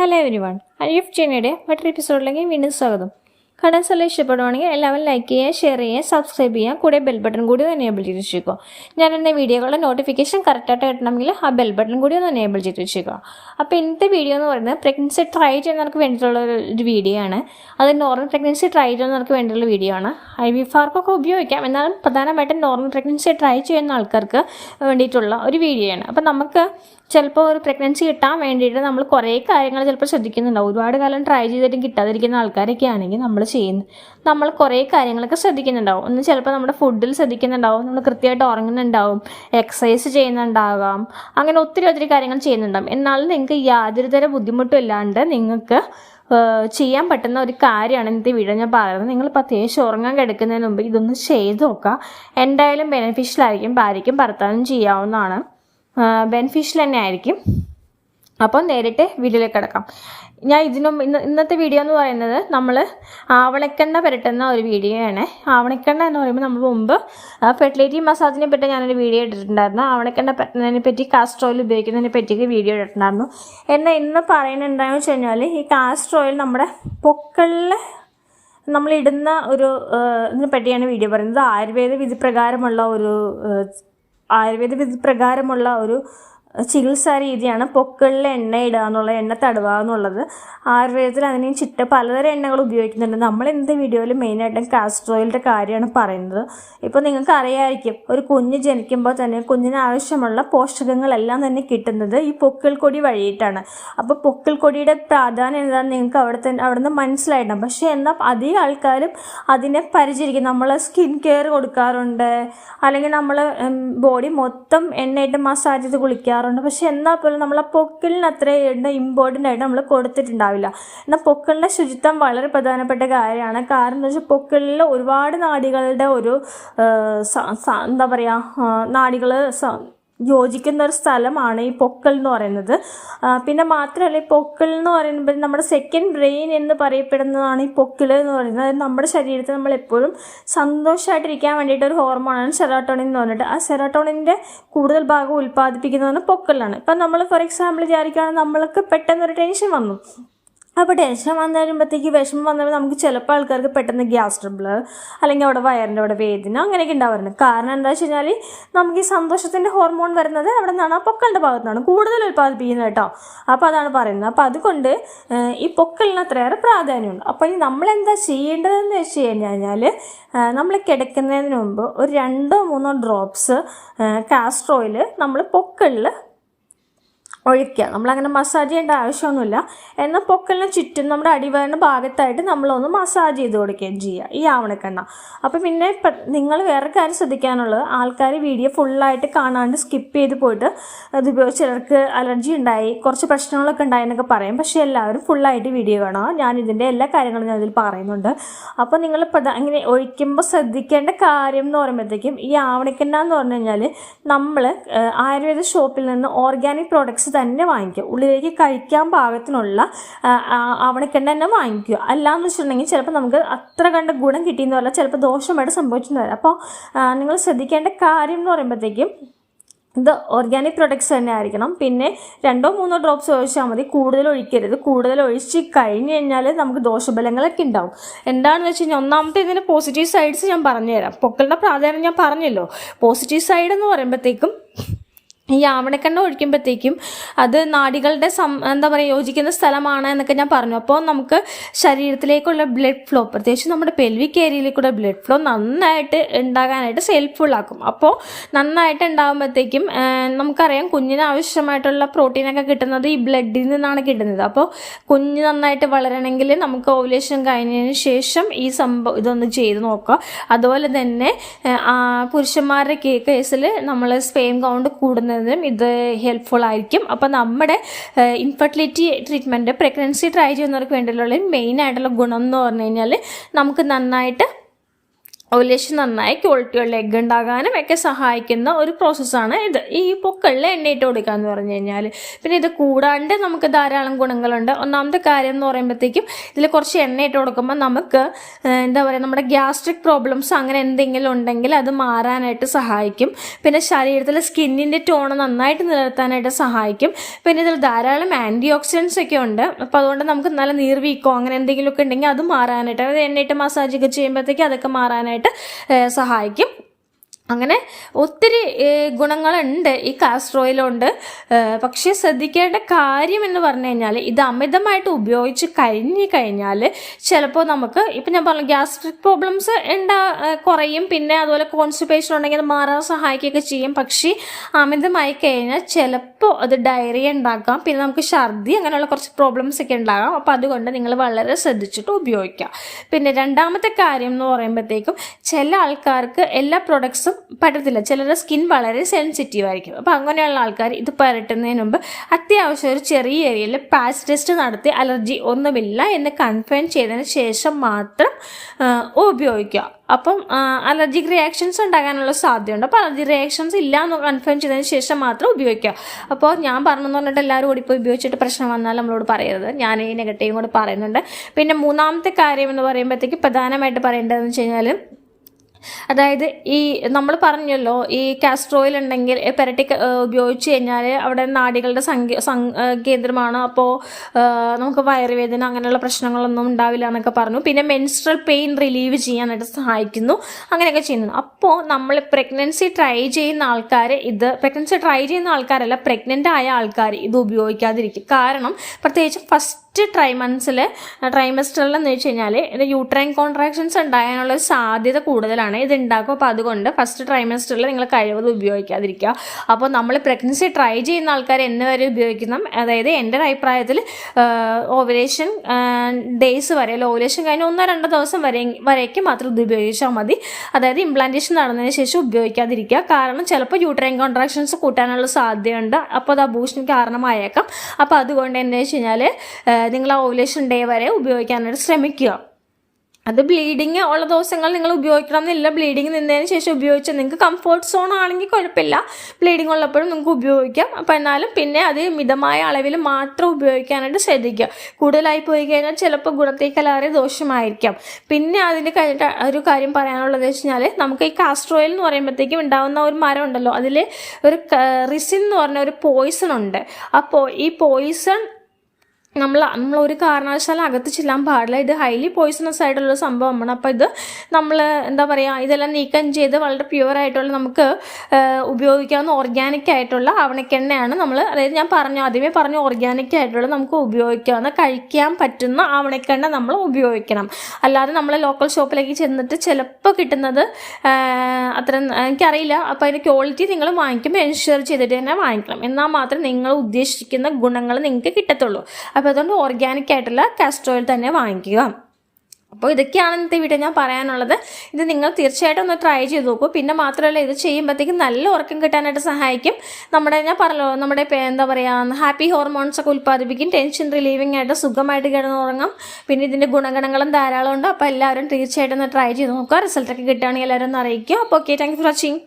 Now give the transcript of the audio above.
Hello every one Arif ചെന്നൈയുടെ മറ്റൊരു എപ്പിസോഡിലേക്ക് വീണ്ടും സ്വാഗതം. കടൻസ് സ്ഥലം ഇഷ്ടപ്പെടുവാണെങ്കിൽ എല്ലാവരും ലൈക്ക് ചെയ്യുക ഷെയർ ചെയ്യുക സബ്സ്ക്രൈബ് ചെയ്യുക കൂടെ ബെൽ ബട്ടൺ കൂടി ഒന്ന് എനേബിൾ ചെയ്ത് വെച്ചേക്കുക. ഞാൻ എന്ന വീഡിയോകളുടെ നോട്ടിഫിക്കേഷൻ കറക്റ്റായിട്ട് കിട്ടണമെങ്കിൽ ആ ബെൽ ബട്ടൺ കൂടി ഒന്ന് എനേബിൾ ചെയ്ത് വെച്ചേക്കുക. അപ്പോൾ ഇന്നത്തെ വീഡിയോ എന്ന് പറയുന്നത് പ്രഗ്നൻസി ട്രൈ ചെയ്യുന്നവർക്ക് വേണ്ടിയിട്ടുള്ള ഒരു വീഡിയോ ആണ്. അത് നോർമൽ പ്രഗ്നൻസി ട്രൈ ചെയ്യുന്നവർക്ക് വേണ്ടിയുള്ള വീഡിയോ ആണ്. ഐ വി ഫാർക്കൊക്കെ ഉപയോഗിക്കാം. എന്നാലും പ്രധാനമായിട്ടും നോർമൽ പ്രഗ്നൻസി ട്രൈ ചെയ്യുന്ന ആൾക്കാർക്ക് വേണ്ടിയിട്ടുള്ള ഒരു വീഡിയോ ആണ്. അപ്പോൾ നമുക്ക് ചിലപ്പോൾ ഒരു പ്രഗ്നൻസി കിട്ടാൻ വേണ്ടിയിട്ട് നമ്മൾ കുറേ കാര്യങ്ങൾ ചിലപ്പോൾ ശ്രദ്ധിക്കുന്നുണ്ടാവും. ഒരുപാട് കാലം ട്രൈ ചെയ്തിട്ടും കിട്ടാതിരിക്കുന്ന ആൾക്കാരൊക്കെ ആണെങ്കിൽ നമ്മൾ ചെയ്യുന്നു നമ്മൾ കുറേ കാര്യങ്ങളൊക്കെ ശ്രദ്ധിക്കുന്നുണ്ടാവും. ഒന്ന് ചിലപ്പോൾ നമ്മുടെ ഫുഡിൽ ശ്രദ്ധിക്കുന്നുണ്ടാവും. നമ്മൾ കൃത്യമായിട്ട് ഉറങ്ങുന്നുണ്ടാവും. എക്സസൈസ് ചെയ്യുന്നുണ്ടാകാം. അങ്ങനെ ഒത്തിരി ഒത്തിരി കാര്യങ്ങൾ ചെയ്യുന്നുണ്ടാവും. എന്നാലും നിങ്ങൾക്ക് യാതൊരു തര ബുദ്ധിമുട്ടും ഇല്ലാണ്ട് നിങ്ങൾക്ക് ചെയ്യാൻ പറ്റുന്ന ഒരു കാര്യമാണ് ഇന്നത്തെ വീഡിയോ ഞാൻ പറയുന്നത്. നിങ്ങൾ പ്രത്യേകിച്ച് ഉറങ്ങാൻ കിടക്കുന്നതിന് മുമ്പ് ഇതൊന്ന് ചെയ്ത് നോക്കുക. എന്തായാലും ബെനിഫിഷ്യൽ ആയിരിക്കും ഭാര്യയ്ക്കും ഭർത്താവിനും ചെയ്യാവുന്നതാണ്. ബെനിഫിഷ്യൽ തന്നെ ആയിരിക്കും അപ്പോൾ നേരിട്ട് വീഡിയോയിലേക്ക് കിടക്കാം. ഞാൻ ഇതിനും ഇന്ന് ഇന്നത്തെ വീഡിയോ എന്ന് പറയുന്നത് നമ്മൾ ആവണക്കെണ്ണ പുരട്ടുന്ന ഒരു വീഡിയോ ആണ്. ആവണക്കെണ്ണ എന്ന് പറയുമ്പോൾ നമ്മൾ മുമ്പ് ഫെർട്ടിലിറ്റി മസാജിനെ പറ്റി ഞാനൊരു വീഡിയോ ഇട്ടിട്ടുണ്ടായിരുന്നു. ആവണക്കെണ്ണ പറ്റുന്നതിനെ പറ്റി കാസ്റ്റർ ഓയിൽ ഉപയോഗിക്കുന്നതിനെ പറ്റിയൊക്കെ വീഡിയോ ഇട്ടിട്ടുണ്ടായിരുന്നു. എന്നാൽ ഇന്ന് പറയുന്നത് വെച്ച് കഴിഞ്ഞാൽ ഈ കാസ്റ്റർ ഓയിൽ നമ്മുടെ പൊക്കളിൽ നമ്മളിടുന്ന ഒരു ഇതിനെ പറ്റിയാണ് വീഡിയോ പറയുന്നത്. ആയുർവേദ വിധി പ്രകാരമുള്ള ഒരു ആയുർവേദ വിധി പ്രകാരമുള്ള ഒരു ചികിത്സാ രീതിയാണ് പൊക്കളിൽ എണ്ണ ഇടുക എന്നുള്ള എണ്ണ തടവുക എന്നുള്ളത്. ആയുർവേദത്തിൽ അതിന് ചിട്ട പലതരം എണ്ണകൾ ഉപയോഗിക്കുന്നുണ്ട്. നമ്മൾ എന്ത് വീഡിയോയിൽ മെയിനായിട്ടും കാസ്റ്റർ ഓയിലിന്റെ കാര്യമാണ് പറയുന്നത്. ഇപ്പോൾ നിങ്ങൾക്ക് അറിയാമായിരിക്കും ഒരു കുഞ്ഞ് ജനിക്കുമ്പോൾ തന്നെ കുഞ്ഞിന് ആവശ്യമുള്ള പോഷകങ്ങളെല്ലാം തന്നെ കിട്ടുന്നത് ഈ പൊക്കിൾ കൊടി വഴിയിട്ടാണ്. അപ്പോൾ പൊക്കിൾ കൊടിയുടെ പ്രാധാന്യം എന്താണെന്ന് നിങ്ങൾക്ക് അവിടെ തന്നെ അവിടെ നിന്ന് മനസ്സിലായിട്ടുണ്ട് പക്ഷേ എന്നാൽ അധികം ആൾക്കാരും അതിനെ പരിചരിക്കും. നമ്മൾ സ്കിൻ കെയർ കൊടുക്കാറുണ്ട്. അല്ലെങ്കിൽ നമ്മൾ ബോഡി മൊത്തം എണ്ണയിട്ട് മസാജ് ചെയ്ത് കുളിക്കാറുണ്ട് പക്ഷെ എന്നാൽ പോലും നമ്മൾ ആ പൊക്കിളിന് അത്ര ഇമ്പോർട്ടന്റ് ആയിട്ട് നമ്മൾ കൊടുത്തിട്ടുണ്ടാവില്ല. എന്നാൽ പൊക്കിളിന്റെ ശുചിത്വം വളരെ പ്രധാനപ്പെട്ട കാര്യമാണ്. കാരണം എന്താ വെച്ചാൽ പൊക്കിളിൽ ഒരുപാട് നാടികളുടെ ഒരു എന്താ പറയുക നാടികൾ യോജിക്കുന്ന ഒരു സ്ഥലമാണ് ഈ പൊക്കൽ എന്ന് പറയുന്നത്. പിന്നെ മാത്രമല്ല ഈ പൊക്കൽ എന്ന് പറയുമ്പോൾ നമ്മുടെ സെക്കൻഡ് ബ്രെയിൻ എന്ന് പറയപ്പെടുന്നതാണ് ഈ പൊക്കൽ എന്ന് പറയുന്നത്. അതായത് നമ്മുടെ ശരീരത്തിൽ നമ്മൾ എപ്പോഴും സന്തോഷമായിട്ടിരിക്കാൻ വേണ്ടിയിട്ട് ഒരു ഹോർമോണാണ് സെറാട്ടോണിൻ എന്ന് പറഞ്ഞിട്ട്. ആ സെറാട്ടോണിന്റെ കൂടുതൽ ഭാഗം ഉൽപ്പാദിപ്പിക്കുന്നത് പൊക്കലാണ്. ഇപ്പം നമ്മൾ ഫോർ എക്സാമ്പിൾ വിചാരിക്കുകയാണെങ്കിൽ നമ്മൾക്ക് പെട്ടെന്നൊരു ടെൻഷൻ വന്നു. അപ്പോൾ ടെൻഷൻ വന്നു കഴിയുമ്പോഴത്തേക്ക് വിഷമം വന്നപ്പോൾ നമുക്ക് ചിലപ്പോൾ ആൾക്കാർക്ക് പെട്ടെന്ന് ഗ്യാസ് ട്രബിൾ അല്ലെങ്കിൽ അവിടെ വയറിന്റെ അവിടെ വേദന അങ്ങനെയൊക്കെ ഉണ്ടാവാറുണ്ട്. കാരണം എന്താ വെച്ച് കഴിഞ്ഞാൽ നമുക്ക് ഈ സന്തോഷത്തിന്റെ ഹോർമോൺ വരുന്നത് അവിടെ നിന്നാണ് ആ പൊക്കളുടെ ഭാഗത്തു നിന്നാണ് കൂടുതൽ ഉൽപ്പാദിപ്പിക്കുന്നത് കേട്ടോ. അപ്പോൾ അതാണ് പറയുന്നത്. അപ്പോൾ അതുകൊണ്ട് ഈ പൊക്കളിന് അത്രയേറെ പ്രാധാന്യമുണ്ട്. അപ്പോൾ ഇനി നമ്മളെന്താ ചെയ്യേണ്ടതെന്ന് വെച്ച് കഴിഞ്ഞാൽ നമ്മൾ കിടക്കുന്നതിന് മുമ്പ് ഒരു രണ്ടോ മൂന്നോ ഡ്രോപ്സ് കാസ്ട്രോയിൽ നമ്മൾ പൊക്കളിൽ ഒഴിക്കുക. നമ്മളങ്ങനെ മസാജ് ചെയ്യേണ്ട ആവശ്യമൊന്നുമില്ല. എന്നാൽ പൊക്കലിന് ചുറ്റും നമ്മുടെ അടിവയറിന്റെ ഭാഗത്തായിട്ട് നമ്മളൊന്ന് മസാജ് ചെയ്ത് കൊടുക്കുകയും ചെയ്യുക. ഈ ആവണക്കെണ്ണ. അപ്പോൾ പിന്നെ നിങ്ങൾ വേറെ കാര്യം ശ്രദ്ധിക്കാനുള്ളത്. ആൾക്കാർ വീഡിയോ ഫുള്ളായിട്ട് കാണാണ്ട് സ്കിപ്പ് ചെയ്ത് പോയിട്ട് ഉപയോഗിച്ച് ചിലർക്ക് അലർജി ഉണ്ടായി കുറച്ച് പ്രശ്നങ്ങളൊക്കെ ഉണ്ടായി എന്നൊക്കെ പറയും. പക്ഷേ എല്ലാവരും ഫുള്ളായിട്ട് വീഡിയോ കാണുക. ഞാൻ ഇതിന്റെ എല്ലാ കാര്യങ്ങളും ഞാൻ ഇതിൽ പറയുന്നുണ്ട്. അപ്പോൾ നിങ്ങൾ ഇങ്ങനെ ഒഴിക്കുമ്പോൾ ശ്രദ്ധിക്കേണ്ട കാര്യം എന്ന് പറയുമ്പോഴത്തേക്കും ഈ ആവണക്കെണ്ണ എന്ന് പറഞ്ഞു കഴിഞ്ഞാൽ നമ്മൾ ആയുർവേദ ഷോപ്പിൽ നിന്ന് ഓർഗാനിക് പ്രോഡക്ട്സ് തന്നെ വാങ്ങിക്കുക. ഉള്ളിലേക്ക് കഴിക്കാൻ പാകത്തിനുള്ള ആവണക്കെണ്ണ തന്നെ വാങ്ങിക്കുക. അല്ലാന്ന് വെച്ചിട്ടുണ്ടെങ്കിൽ ചിലപ്പോൾ നമുക്ക് അത്ര കണ്ട ഗുണം കിട്ടിയെന്ന് പറഞ്ഞാൽ ചിലപ്പോൾ ദോഷമായിട്ട് സംഭവിച്ചെന്ന് വരാം അപ്പോൾ നിങ്ങൾ ശ്രദ്ധിക്കേണ്ട കാര്യം എന്ന് പറയുമ്പോഴത്തേക്കും ഇത് ഓർഗാനിക് പ്രൊഡക്ട്സ് തന്നെ ആയിരിക്കണം. പിന്നെ രണ്ടോ മൂന്നോ ഡ്രോപ്സ് ഒഴിച്ചാൽ മതി. കൂടുതൽ ഒഴിക്കരുത്. കൂടുതൽ ഒഴിച്ച് കഴിഞ്ഞ് കഴിഞ്ഞാൽ നമുക്ക് ദോഷഫലങ്ങളൊക്കെ ഉണ്ടാവും. എന്താണെന്ന് വെച്ച് കഴിഞ്ഞാൽ ഒന്നാമത്തെ ഇതിന്റെ പോസിറ്റീവ് സൈഡ്സ് ഞാൻ പറഞ്ഞുതരാം. പൊക്കളുടെ പ്രാധാന്യം ഞാൻ പറഞ്ഞല്ലോ. പോസിറ്റീവ് സൈഡ് എന്ന് പറയുമ്പോഴത്തേക്കും ഈ ആവണക്കെണ്ണ ഒഴിക്കുമ്പോഴത്തേക്കും അത് നാടികളുടെ സം എന്താ പറയുക യോജിക്കുന്ന സ്ഥലമാണ് എന്നൊക്കെ ഞാൻ പറഞ്ഞു. അപ്പോൾ നമുക്ക് ശരീരത്തിലേക്കുള്ള ബ്ലഡ് ഫ്ലോ പ്രത്യേകിച്ച് നമ്മുടെ പെൽവിക് ഏരിയയിലേക്കുള്ള ബ്ലഡ് ഫ്ലോ നന്നായിട്ട് ഉണ്ടാകാനായിട്ട് ഹെൽപ്ഫുൾ ആക്കും. അപ്പോൾ നന്നായിട്ട് ഉണ്ടാകുമ്പോഴത്തേക്കും നമുക്കറിയാം കുഞ്ഞിന് ആവശ്യമായിട്ടുള്ള പ്രോട്ടീനൊക്കെ കിട്ടുന്നത് ഈ ബ്ലഡിൽ നിന്നാണ് കിട്ടുന്നത്. അപ്പോൾ കുഞ്ഞ് നന്നായിട്ട് വളരണമെങ്കിൽ നമുക്ക് ഓവുലേഷൻ കഴിഞ്ഞതിന് ശേഷം ഈ സംഭവം ഇതൊന്ന് ചെയ്ത് നോക്കുക അതുപോലെ തന്നെ പുരുഷന്മാരുടെ കേസിൽ നമ്മൾ സ്പെയിം കൗണ്ട് കൂടുന്നതിനും ഇത് ഹെൽപ്ഫുൾ ആയിരിക്കും. അപ്പോൾ നമ്മുടെ ഇൻഫെർട്ടിലിറ്റി ട്രീറ്റ്മെന്റ് പ്രഗ്നൻസി ട്രൈ ചെയ്യുന്നവർക്ക് വേണ്ടിയുള്ള മെയിൻ ആയിട്ടുള്ള ഗുണം എന്ന് പറഞ്ഞു കഴിഞ്ഞാൽ നമുക്ക് നന്നായിട്ട് ഓവുലേഷൻ നന്നായി ക്വാളിറ്റിയുള്ള എഗ്ഗ് ഉണ്ടാകാനും ഒക്കെ സഹായിക്കുന്ന ഒരു പ്രോസസ്സാണ് ഇത്. ഈ പൊക്കളിൽ എണ്ണയിട്ട് കൊടുക്കുക എന്ന് പറഞ്ഞു കഴിഞ്ഞാൽ പിന്നെ ഇത് കൂടാണ്ട് നമുക്ക് ധാരാളം ഗുണങ്ങളുണ്ട്. ഒന്നാമത്തെ കാര്യം എന്ന് പറയുമ്പോഴത്തേക്കും ഇതിൽ കുറച്ച് എണ്ണയിട്ട് കൊടുക്കുമ്പോൾ നമുക്ക് എന്താ പറയുക നമ്മുടെ ഗ്യാസ്ട്രിക് പ്രോബ്ലംസ് അങ്ങനെ എന്തെങ്കിലും ഉണ്ടെങ്കിൽ അത് മാറാനായിട്ട് സഹായിക്കും. പിന്നെ ശരീരത്തിലെ സ്കിന്നിന്റെ ടോൺ നന്നായിട്ട് നിലനിർത്താനായിട്ട് സഹായിക്കും. പിന്നെ ഇതിൽ ധാരാളം ആന്റി ഓക്സിഡൻസ് ഒക്കെ ഉണ്ട്. അപ്പോൾ അതുകൊണ്ട് നമുക്ക് നല്ല നീർവീക്കോ അങ്ങനെ എന്തെങ്കിലുമൊക്കെ ഉണ്ടെങ്കിൽ അത് മാറാനായിട്ട് അതായത് എണ്ണയിട്ട് മസാജ് ഒക്കെ ചെയ്യുമ്പോഴത്തേക്ക് അതൊക്കെ മാറാനായിട്ട് സഹായിക്കും. അങ്ങനെ ഒത്തിരി ഗുണങ്ങളുണ്ട് ഈ കാസ്റ്റർ ഓയിലുണ്ട് പക്ഷേ ശ്രദ്ധിക്കേണ്ട കാര്യം എന്ന് പറഞ്ഞു കഴിഞ്ഞാൽ ഇത് അമിതമായിട്ട് ഉപയോഗിച്ച് കഴിഞ്ഞ് കഴിഞ്ഞാൽ ചിലപ്പോൾ നമുക്ക് ഇപ്പം ഞാൻ പറഞ്ഞു ഗ്യാസ്ട്രിക് പ്രോബ്ലംസ് ഉണ്ടാ കുറയും. പിന്നെ അതുപോലെ കോൺസ്റ്റിപ്പേഷൻ ഉണ്ടെങ്കിൽ അത് മാറാൻ സഹായിക്കുകയൊക്കെ ചെയ്യും. പക്ഷേ അമിതമായി കഴിഞ്ഞാൽ ചിലപ്പോൾ അത് ഡയറിയ ഉണ്ടാക്കാം. പിന്നെ നമുക്ക് ഛർദി അങ്ങനെയുള്ള കുറച്ച് പ്രോബ്ലംസ് ഒക്കെ ഉണ്ടാകാം. അപ്പോൾ അതുകൊണ്ട് നിങ്ങൾ വളരെ ശ്രദ്ധിച്ചിട്ട് ഉപയോഗിക്കുക പിന്നെ രണ്ടാമത്തെ കാര്യം എന്ന് പറയുമ്പോഴത്തേക്കും ചില ആൾക്കാർക്ക് എല്ലാ പ്രൊഡക്ട്സും പറ്റത്തില്ല. ചിലരുടെ സ്കിൻ വളരെ സെൻസിറ്റീവ് ആയിരിക്കും. അപ്പോൾ അങ്ങനെയുള്ള ആൾക്കാർ ഇത് പരട്ടുന്നതിന് മുമ്പ് അത്യാവശ്യം ഒരു ചെറിയ ഏരിയയിൽ പാച്ച് ടെസ്റ്റ് നടത്തി അലർജി ഒന്നുമില്ല എന്ന് കൺഫേം ചെയ്തതിന് ശേഷം മാത്രം ഉപയോഗിക്കുക. അപ്പം അലർജിക് റിയാക്ഷൻസ് ഉണ്ടാകാനുള്ള സാധ്യതയുണ്ട്. അപ്പോൾ അലർജി റിയാക്ഷൻസ് ഇല്ല എന്ന് കൺഫേം ചെയ്തതിന് ശേഷം മാത്രം ഉപയോഗിക്കുക. അപ്പോൾ ഞാൻ പറഞ്ഞെന്ന് പറഞ്ഞിട്ട് എല്ലാവരും കൂടി ഇപ്പോൾ ഉപയോഗിച്ചിട്ട് പ്രശ്നം വന്നാൽ നമ്മളോട് പറയരുത്. ഞാൻ ഈ നെഗറ്റീവും കൂടി പറയുന്നുണ്ട്. പിന്നെ മൂന്നാമത്തെ കാര്യം എന്ന് പറയുമ്പോഴത്തേക്ക് പ്രധാനമായിട്ട് പറയേണ്ടതെന്ന് വെച്ച് കഴിഞ്ഞാൽ അതായത് ഈ നമ്മൾ പറഞ്ഞല്ലോ ഈ കാസ്ട്രോയിൽ ഉണ്ടെങ്കിൽ പെരട്ടി ഉപയോഗിച്ച് കഴിഞ്ഞാൽ അവിടെ നാടികളുടെ സംഖ്യ കേന്ദ്രമാണ്. അപ്പോൾ നമുക്ക് വയറുവേദന അങ്ങനെയുള്ള പ്രശ്നങ്ങളൊന്നും ഉണ്ടാവില്ല എന്നൊക്കെ പറഞ്ഞു. പിന്നെ മെൻസ്ട്രൽ പെയിൻ റിലീവ് ചെയ്യാനായിട്ട് സഹായിക്കുന്നു. അങ്ങനെയൊക്കെ ചെയ്യുന്നു അപ്പോൾ നമ്മൾ പ്രഗ്നൻസി ട്രൈ ചെയ്യുന്ന ആൾക്കാർ ഇത് പ്രഗ്നൻസി ട്രൈ ചെയ്യുന്ന ആൾക്കാരല്ല പ്രഗ്നന്റ് ആയ ആൾക്കാർ ഇത് ഉപയോഗിക്കാതിരിക്കും. കാരണം പ്രത്യേകിച്ച് ഫസ്റ്റ് ട്രൈമൻസിൽ ട്രൈമസ്റ്ററിൽ എന്ന് വെച്ച് കഴിഞ്ഞാൽ യൂട്രൈൻ കോൺട്രാക്ഷൻസ് ഉണ്ടാകാനുള്ള സാധ്യത കൂടുതലാണ്. ഇത് ഉണ്ടാക്കും അപ്പോൾ അതുകൊണ്ട് ഫസ്റ്റ് ട്രൈമസ്റ്ററിൽ നിങ്ങൾ കഴിവതും ഉപയോഗിക്കാതിരിക്കുക. അപ്പോൾ നമ്മൾ പ്രഗ്നൻസി ട്രൈ ചെയ്യുന്ന ആൾക്കാർ എന്ന് വരെ ഉപയോഗിക്കുന്ന. അതായത് എന്റെ ഒരു അഭിപ്രായത്തിൽ ഓവലേഷൻ ഡേയ്സ് വരെ അല്ലെങ്കിൽ ഓവലേഷൻ കഴിഞ്ഞ് ഒന്നോ രണ്ടോ ദിവസം വരെ വരേക്ക് മാത്രം ഇത് ഉപയോഗിച്ചാൽ മതി. അതായത് ഇംപ്ലാന്റേഷൻ നടന്നതിന് ശേഷം ഉപയോഗിക്കാതിരിക്കുക. കാരണം ചിലപ്പോൾ യൂട്രൈൻ കോൺട്രാക്ഷൻസ് കൂട്ടാനുള്ള സാധ്യതയുണ്ട്. അപ്പോൾ അത് അബൂഷന് കാരണമായേക്കാം. അപ്പോൾ അതുകൊണ്ട് എന്താ വെച്ച് കഴിഞ്ഞാൽ നിങ്ങൾ ആ ഓവുലേഷൻ ഡേ വരെ ഉപയോഗിക്കാനായിട്ട് ശ്രമിക്കുക. അത് ബ്ലീഡിങ് ഉള്ള ദിവസങ്ങൾ നിങ്ങൾ ഉപയോഗിക്കണം എന്നില്ല. ബ്ലീഡിങ് നിന്നതിന് ശേഷം ഉപയോഗിച്ചാൽ നിങ്ങൾക്ക് കംഫർട്ട് സോൺ ആണെങ്കിൽ കുഴപ്പമില്ല. ബ്ലീഡിങ് ഉള്ളപ്പോഴും നിങ്ങൾക്ക് ഉപയോഗിക്കാം. അപ്പോൾ എന്നാലും പിന്നെ അത് മിതമായ അളവിൽ മാത്രം ഉപയോഗിക്കാനായിട്ട് ശ്രദ്ധിക്കുക. കൂടുതലായി പോയി കഴിഞ്ഞാൽ ചിലപ്പോൾ ഗുണത്തേക്കലാറെ ദോഷമായിരിക്കാം. പിന്നെ അതിന് കഴിഞ്ഞിട്ട് ഒരു കാര്യം പറയാനുള്ളത് വെച്ച് കഴിഞ്ഞാൽ നമുക്ക് ഈ കാസ്റ്റർ ഓയിൽ എന്ന് പറയുമ്പോഴത്തേക്കും ഉണ്ടാകുന്ന ഒരു മരം ഉണ്ടല്ലോ. അതിൽ ഒരു റിസിൻ എന്ന് പറഞ്ഞ ഒരു പോയിസൺ ഉണ്ട്. അപ്പോൾ ഈ പോയിസൺ നമ്മൾ നമ്മൾ ഒരു കാരണവശാലും അകത്ത് ചെല്ലാൻ പാടില്ല. ഇത് ഹൈലി പോയിസണസ് ആയിട്ടുള്ള സംഭവമാണ്. അപ്പോൾ ഇത് നമ്മൾ എന്താ പറയുക ഇതെല്ലാം നീക്കം ചെയ്ത് വളരെ പ്യുവർ ആയിട്ടുള്ള നമുക്ക് ഉപയോഗിക്കാവുന്ന ഓർഗാനിക് ആയിട്ടുള്ള ആവണക്കെണ്ണയാണ് നമ്മൾ അതായത് ഞാൻ പറഞ്ഞു ആദ്യമേ പറഞ്ഞു ഓർഗാനിക് ആയിട്ടുള്ള നമുക്ക് ഉപയോഗിക്കാവുന്ന കഴിക്കാൻ പറ്റുന്ന ആവണക്കെണ്ണ നമ്മൾ ഉപയോഗിക്കണം. അല്ലാതെ നമ്മൾ ലോക്കൽ ഷോപ്പിലേക്ക് ചെന്നിട്ട് ചിലപ്പോൾ കിട്ടുന്നത് അത്ര എനിക്കറിയില്ല. അപ്പോൾ അതിന്റെ ക്വാളിറ്റി നിങ്ങൾ വാങ്ങിക്കുമ്പോൾ എൻഷുർ ചെയ്തിട്ട് തന്നെ വാങ്ങിക്കണം. എന്നാൽ മാത്രമേ നിങ്ങൾ ഉദ്ദേശിക്കുന്ന ഗുണങ്ങൾ നിങ്ങൾക്ക് കിട്ടത്തുള്ളൂ. അപ്പോൾ അതുകൊണ്ട് ഓർഗാനിക് ആയിട്ടുള്ള കാസ്റ്റർ ഓയിൽ തന്നെ വാങ്ങിക്കുക. അപ്പോൾ ഇതൊക്കെയാണ് ഇന്നത്തെ വീഡിയോ ഞാൻ പറയാനുള്ളത്. ഇത് നിങ്ങൾ തീർച്ചയായിട്ടും ഒന്ന് ട്രൈ ചെയ്ത് നോക്കൂ. പിന്നെ മാത്രമല്ല ഇത് ചെയ്യുമ്പോഴത്തേക്കും നല്ല ഉറക്കം കിട്ടാനായിട്ട് സഹായിക്കും. നമ്മുടെ ഞാൻ പറഞ്ഞല്ലോ നമ്മുടെ എന്താ പറയുക ഹാപ്പി ഹോർമോൺസ് ഒക്കെ ഉൽപ്പാദിപ്പിക്കും ടെൻഷൻ റിലീവിംഗ് ആയിട്ട് സുഖമായിട്ട് കിടന്നുറങ്ങും. പിന്നെ ഇതിന്റെ ഗുണഗണങ്ങളും ധാരാളം ഉണ്ട് അപ്പോൾ എല്ലാവരും തീർച്ചയായിട്ടും ഒന്ന് ട്രൈ ചെയ്ത് നോക്കുക. റിസൾട്ടൊക്കെ കിട്ടുകയാണെങ്കിൽ എല്ലാവരും ഒന്ന് അറിയിക്കുക. അപ്പോൾ ഓക്കെ താങ്ക് ഫോർ വാച്ചിങ്